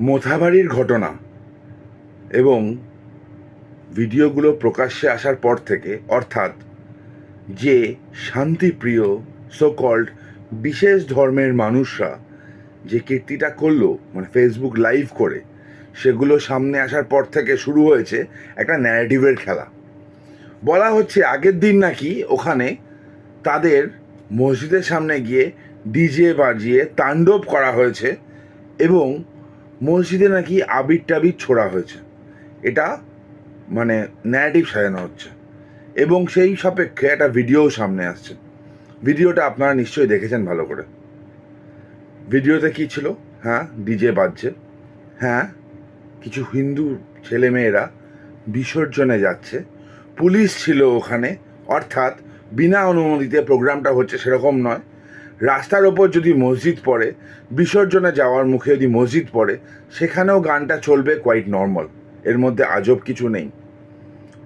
মোথাবাড়ির ঘটনা এবং ভিডিওগুলো প্রকাশ্যে আসার পর থেকে, অর্থাৎ যে শান্তিপ্রিয় সোকল্ড বিশেষ ধর্মের মানুষরা যে কীর্তিটা করল মানে ফেসবুক লাইভ করে, সেগুলো সামনে আসার পর থেকে শুরু হয়েছে একটা ন্যারেটিভের খেলা। বলা হচ্ছে আগের দিন নাকি ওখানে তাদের মসজিদের সামনে গিয়ে ডিজে বাজিয়ে তাণ্ডব করা হয়েছে এবং মসজিদে নাকি আবির টাবির ছোড়া হয়েছে। এটা মানে ন্যারেটিভ সাজানো হচ্ছে। এবং সেই সাপেক্ষে একটা ভিডিও সামনে আসছে। ভিডিওটা আপনারা নিশ্চয়ই দেখেছেন ভালো করে। ভিডিওতে কি ছিল? হ্যাঁ ডিজে বাজছে। হ্যাঁ কিছু হিন্দু ছেলেমেয়েরা বিসর্জনে যাচ্ছে। পুলিশ ছিল ওখানে। অর্থাৎ বিনা অনুমতিতে প্রোগ্রামটা হচ্ছে সেরকম নয়। রাস্তার ওপর যদি মসজিদ পড়ে, বিসর্জনে যাওয়ার মুখে যদি মসজিদ পড়ে, সেখানেও গানটা চলবে কোয়াইট নর্মাল এর মধ্যে আজব কিছু নেই।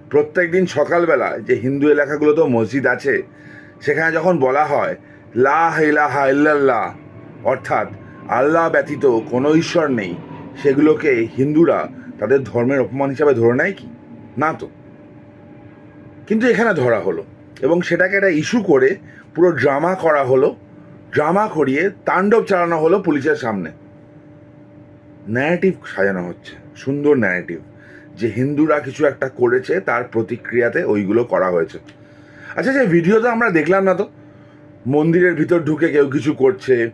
প্রত্যেক দিন সকালবেলা যে হিন্দু এলাকাগুলোতেও মসজিদ আছে, সেখানে যখন বলা হয়, লা ইলাহা ইল্লাল্লাহ অর্থাৎ আল্লাহ ব্যতীত কোনো ঈশ্বর নেই, সেগুলোকে হিন্দুরা তাদের ধর্মের অপমান হিসাবে ধরে নেয় কি? না তো। কিন্তু এখানে ধরা হলো এবং সেটাকে একটা ইস্যু করে পুরো ড্রামা করা হলো। ড্রামা করিয়ে তাণ্ডব চালানো হলো পুলিশের সামনে। ন্যারেটিভ সাজানো হচ্ছে, সুন্দর ন্যারেটিভ যে হিন্দুরা কিছু একটা করেছে, তার প্রতিক্রিয়াতে ওইগুলো করা হয়েছে। আচ্ছা যে ভিডিওতে আমরা দেখলাম না তো। মন্দিরের ভিতর ঢুকে কেউ কিছু করছে,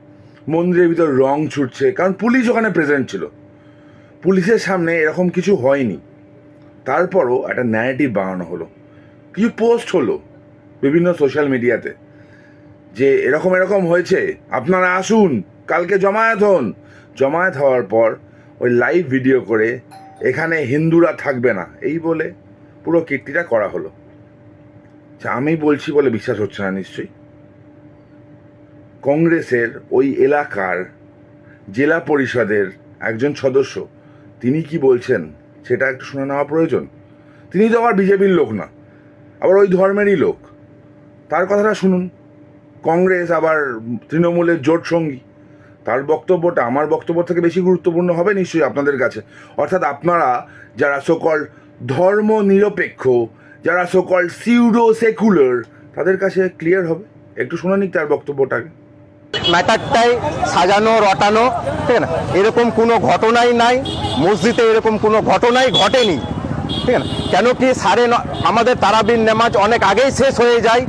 মন্দিরের ভিতর রং ছুটছে, কারণ পুলিশ ওখানে প্রেজেন্ট ছিল। পুলিশের সামনে এরকম কিছু হয়নি। তারপরও একটা ন্যারেটিভ বানানো হলো। কিছু পোস্ট হলো বিভিন্ন সোশ্যাল মিডিয়াতে যে এরকম এরকম হয়েছে আপনারা আসুন কালকে জমায়েত হন। জমায়েত হওয়ার পর ওই লাইভ ভিডিও করে এখানে হিন্দুরা থাকবে না। এই বলে পুরো কীর্তিটা করা হলো। আচ্ছা, আমি বলছি বলে বিশ্বাস হচ্ছে না নিশ্চয়ই। কংগ্রেসের ওই এলাকার জেলা পরিষদের একজন সদস্য তিনি কি বলছেন সেটা একটু শুনে নেওয়া প্রয়োজন? তিনি তো আবার বিজেপির লোক না আবার ওই ধর্মেরই লোক। তার কথাটা শুনুন। কংগ্রেস, আবার তৃণমূলের জোট সঙ্গী। তার বক্তব্যটা, আমার বক্তব্য থেকে বেশি গুরুত্বপূর্ণ হবে নিশ্চয়ই আপনাদের কাছে। অর্থাৎ আপনারা যারা সকল ধর্ম নিরপেক্ষ যারা সকল সিউডো সেকুলার তাদের কাছে ক্লিয়ার হবে। একটু শুনে নিক তার বক্তব্যটাকে। ম্যাটারটাই সাজানো, রটানো, ঠিক না? এরকম কোনো ঘটনাই নাই। মসজিদে এরকম কোনো ঘটনাই ঘটেনি, ঠিক না? কেন কি সাড়ে আমাদের তারাবিন নামাজ অনেক আগেই শেষ হয়ে যায়।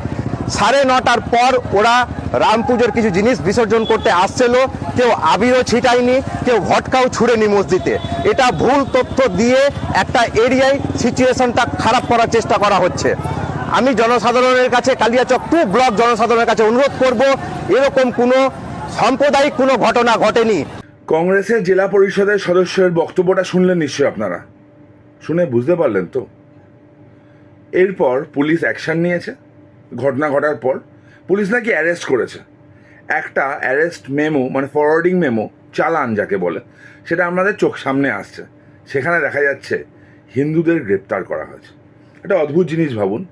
সাড়ে নটার পর ওরা রাম পুজোর কিছু জিনিস বিসর্জন করতে আসছিল। কেউ আবিরও ছিটায়নি, কেউ ভটকাও ছুড়েনি মসজিদে। এটা ভুল তথ্য দিয়ে একটা এরিয়ায় সিচুয়েশনটা খারাপ করার চেষ্টা করা হচ্ছে। আমি জনসাধারণের কাছে, কালিয়াচক টু ব্লক জনসাধারণের কাছে অনুরোধ করব, এরকম কোনো সাম্প্রদায়িক কোনো ঘটনা ঘটেনি। কংগ্রেসের জেলা পরিষদের সদস্যের বক্তব্যটা শুনলেন নিশ্চয়ই আপনারা। শুনে বুঝতে পারলেন তো। এরপর পুলিশ অ্যাকশন নিয়েছে। ঘটনা ঘটার পর পুলিশ নাকি অ্যারেস্ট করেছে। একটা অ্যারেস্ট মেমো মানে ফরওয়ার্ডিং মেমো চালান যাকে বলে, সেটা আপনাদের চোখ সামনে আসছে। সেখানে দেখা যাচ্ছে হিন্দুদের গ্রেপ্তার করা হয়েছে। একটা অদ্ভুত জিনিস ভাবুন,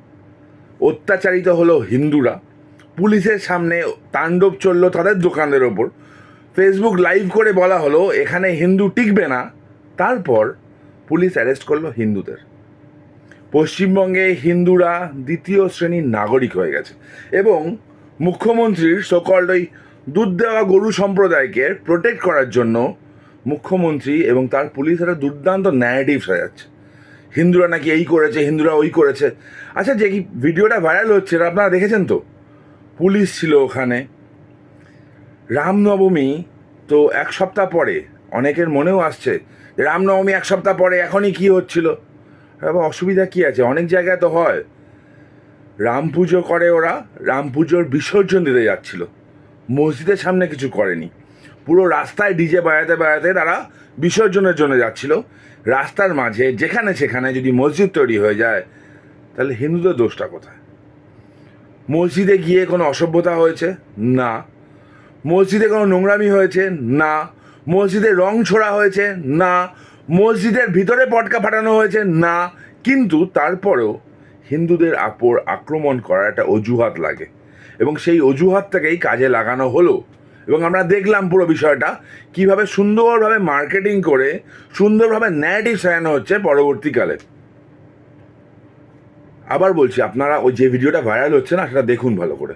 অত্যাচারিত হলো হিন্দুরা। পুলিশের সামনে তাণ্ডব চলল তাদের দোকানের ওপর। ফেসবুক লাইভ করে বলা হলো, এখানে হিন্দু টিকবে না। তারপর পুলিশ অ্যারেস্ট করল হিন্দুদের। পশ্চিমবঙ্গে হিন্দুরা দ্বিতীয় শ্রেণির নাগরিক হয়ে গেছে এবং মুখ্যমন্ত্রীর সকল ওই দুধ দেওয়া গরু সম্প্রদায়কে প্রোটেক্ট করার জন্য মুখ্যমন্ত্রী এবং তার পুলিশ একটা দুর্দান্ত ন্যারেটিভ সাজাচ্ছে। হিন্দুরা নাকি এই করেছে, হিন্দুরা ওই করেছে। আচ্ছা যে কি ভিডিওটা ভাইরাল হচ্ছে এটা আপনারা দেখেছেন তো? পুলিশ ছিল ওখানে। রামনবমী তো এক সপ্তাহ পরে, অনেকের মনেও আসছে রামনবমী এক সপ্তাহ পরে এখনই কি হচ্ছিল? আবার অসুবিধা কি আছে? অনেক জায়গায় তো হয়। রাম পুজো করে ওরা। রাম পুজোর বিসর্জন দিতে যাচ্ছিল। মসজিদের সামনে কিছু করেনি। পুরো রাস্তায় ডিজে বাজাতে বাজাতে তারা বিসর্জনের জন্য যাচ্ছিল। রাস্তার মাঝে, যেখানে সেখানে যদি মসজিদ তৈরি হয়ে যায়, তাহলে হিন্দুদের দোষটা কোথায়? মসজিদে গিয়ে কোনো অসভ্যতা হয়েছে? না। মসজিদে কোনো নোংরামি হয়েছে? না। মসজিদে রং ছোড়া হয়েছে? না। মসজিদের ভিতরে পটকা ফাটানো হয়েছে? না। কিন্তু তারপরেও হিন্দুদের আপর আক্রমণ করার একটা অজুহাত লাগে। এবং সেই অজুহাতটাকেই কাজে লাগানো হলো। এবং আমরা দেখলাম পুরো বিষয়টা, কীভাবে সুন্দরভাবে মার্কেটিং করে সুন্দরভাবে ন্যারেটিভ সাজানো হচ্ছে পরবর্তীকালে। আবার বলছি, আপনারা ওই যে ভিডিওটা ভাইরাল হচ্ছে না, সেটা দেখুন ভালো করে।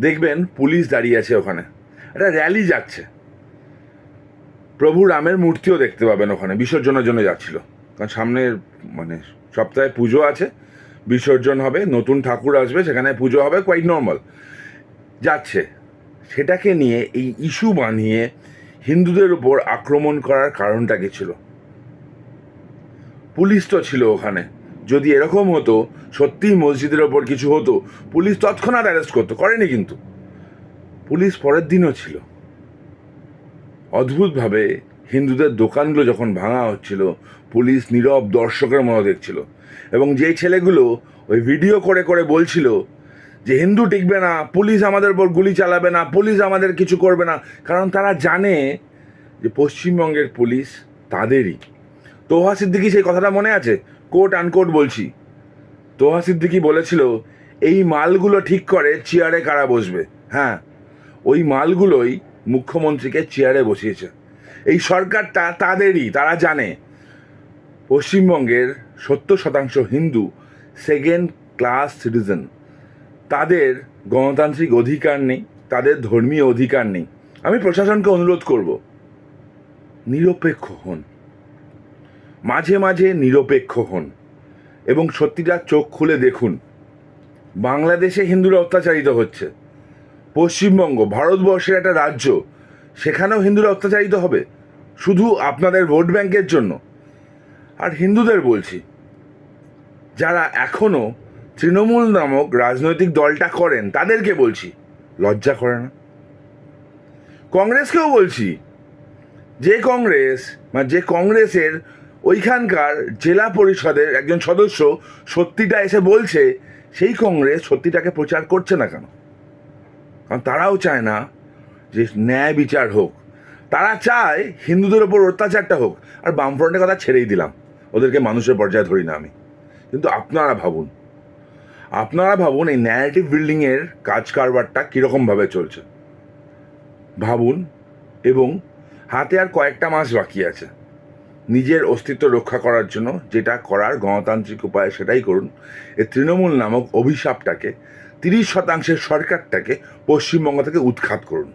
দেখবেন পুলিশ দাঁড়িয়ে আছে ওখানে। একটা র্যালি যাচ্ছে। প্রভু রামের মূর্তিও দেখতে পাবেন ওখানে, বিসর্জনের জন্য যাচ্ছিল। কারণ সামনে মানে সপ্তাহে পুজো আছে, বিসর্জন হবে, নতুন ঠাকুর আসবে, সেখানে পুজো হবে কোয়াইট নর্মাল যাচ্ছে। সেটাকে নিয়ে, এই ইস্যু বানিয়ে হিন্দুদের উপর আক্রমণ করার কারণটা কি ছিল? পুলিশ তো ছিল ওখানে। যদি এরকম হতো, সত্যিই মসজিদের ওপর কিছু হতো, পুলিশ তৎক্ষণাৎ অ্যারেস্ট করতো, করেনি কিন্তু। পুলিশ পরের দিনও ছিল। অদ্ভুতভাবে হিন্দুদের দোকানগুলো যখন ভাঙা হচ্ছিল, পুলিশ নীরব দর্শকের মতো দেখছিল এবং যেই ছেলেগুলো ওই ভিডিও করে করে বলছিল যে, হিন্দু টিকবে না, পুলিশ আমাদের উপর গুলি চালাবে না, পুলিশ আমাদের কিছু করবে না। কারণ তারা জানে যে, পশ্চিমবঙ্গের পুলিশ তাদেরই। তোহা সিদ্দিকি সেই কথাটা মনে আছে? কোট আনকোট বলছি। তোহা সিদ্দিকি বলেছিল, এই মালগুলো ঠিক করে চেয়ারে কারা বসবে? হ্যাঁ ওই মালগুলোই মুখ্যমন্ত্রীকে চেয়ারে বসিয়েছে। এই সরকারটা তাদেরই, তারা জানে। পশ্চিমবঙ্গের সত্তর শতাংশ হিন্দু সেকেন্ড ক্লাস সিটিজেন তাদের গণতান্ত্রিক অধিকার নেই, তাদের ধর্মীয় অধিকার নেই। আমি প্রশাসনকে অনুরোধ করব, নিরপেক্ষ হন। মাঝে মাঝে নিরপেক্ষ হন। এবং সত্যিটা চোখ খুলে দেখুন। বাংলাদেশে হিন্দুরা অত্যাচারিত হচ্ছে। পশ্চিমবঙ্গ, ভারতবর্ষের একটা রাজ্য, সেখানেও হিন্দুরা অত্যাচারিত হবে, শুধু আপনাদের ভোট ব্যাংকের জন্য। আর হিন্দুদের বলছি, যারা এখনও তৃণমূল নামক রাজনৈতিক দলটা করেন, তাদেরকে বলছি, লজ্জা করে না। কংগ্রেসকেও বলছি, যে কংগ্রেস, বা যে কংগ্রেসের ওইখানকার জেলা পরিষদের একজন সদস্য সত্যিটা এসে বলছে, সেই কংগ্রেস সত্যিটাকে প্রচার করছে না কেন? কারণ তারাও চায় না যে ন্যায় বিচার হোক। তারা চায় হিন্দুদের ওপর অত্যাচারটা হোক। আর বামফ্রন্টের কথা ছেড়েই দিলাম। ওদেরকে মানুষের পর্যায়ে ধরি না আমি। কিন্তু আপনারা ভাবুন আপনারা ভাবুন এই ন্যারেটিভ বিল্ডিংয়ের কাজ কারবারটা কীরকমভাবে চলছে। ভাবুন এবং হাতে আর কয়েকটা মাস বাকি আছে। নিজের অস্তিত্ব রক্ষা করার জন্য যেটা করার গণতান্ত্রিক উপায় সেটাই করুন। এই তৃণমূল নামক অভিশাপটাকে তিরিশ শতাংশের সরকারটাকে পশ্চিমবঙ্গ থেকে উৎখাত করুন।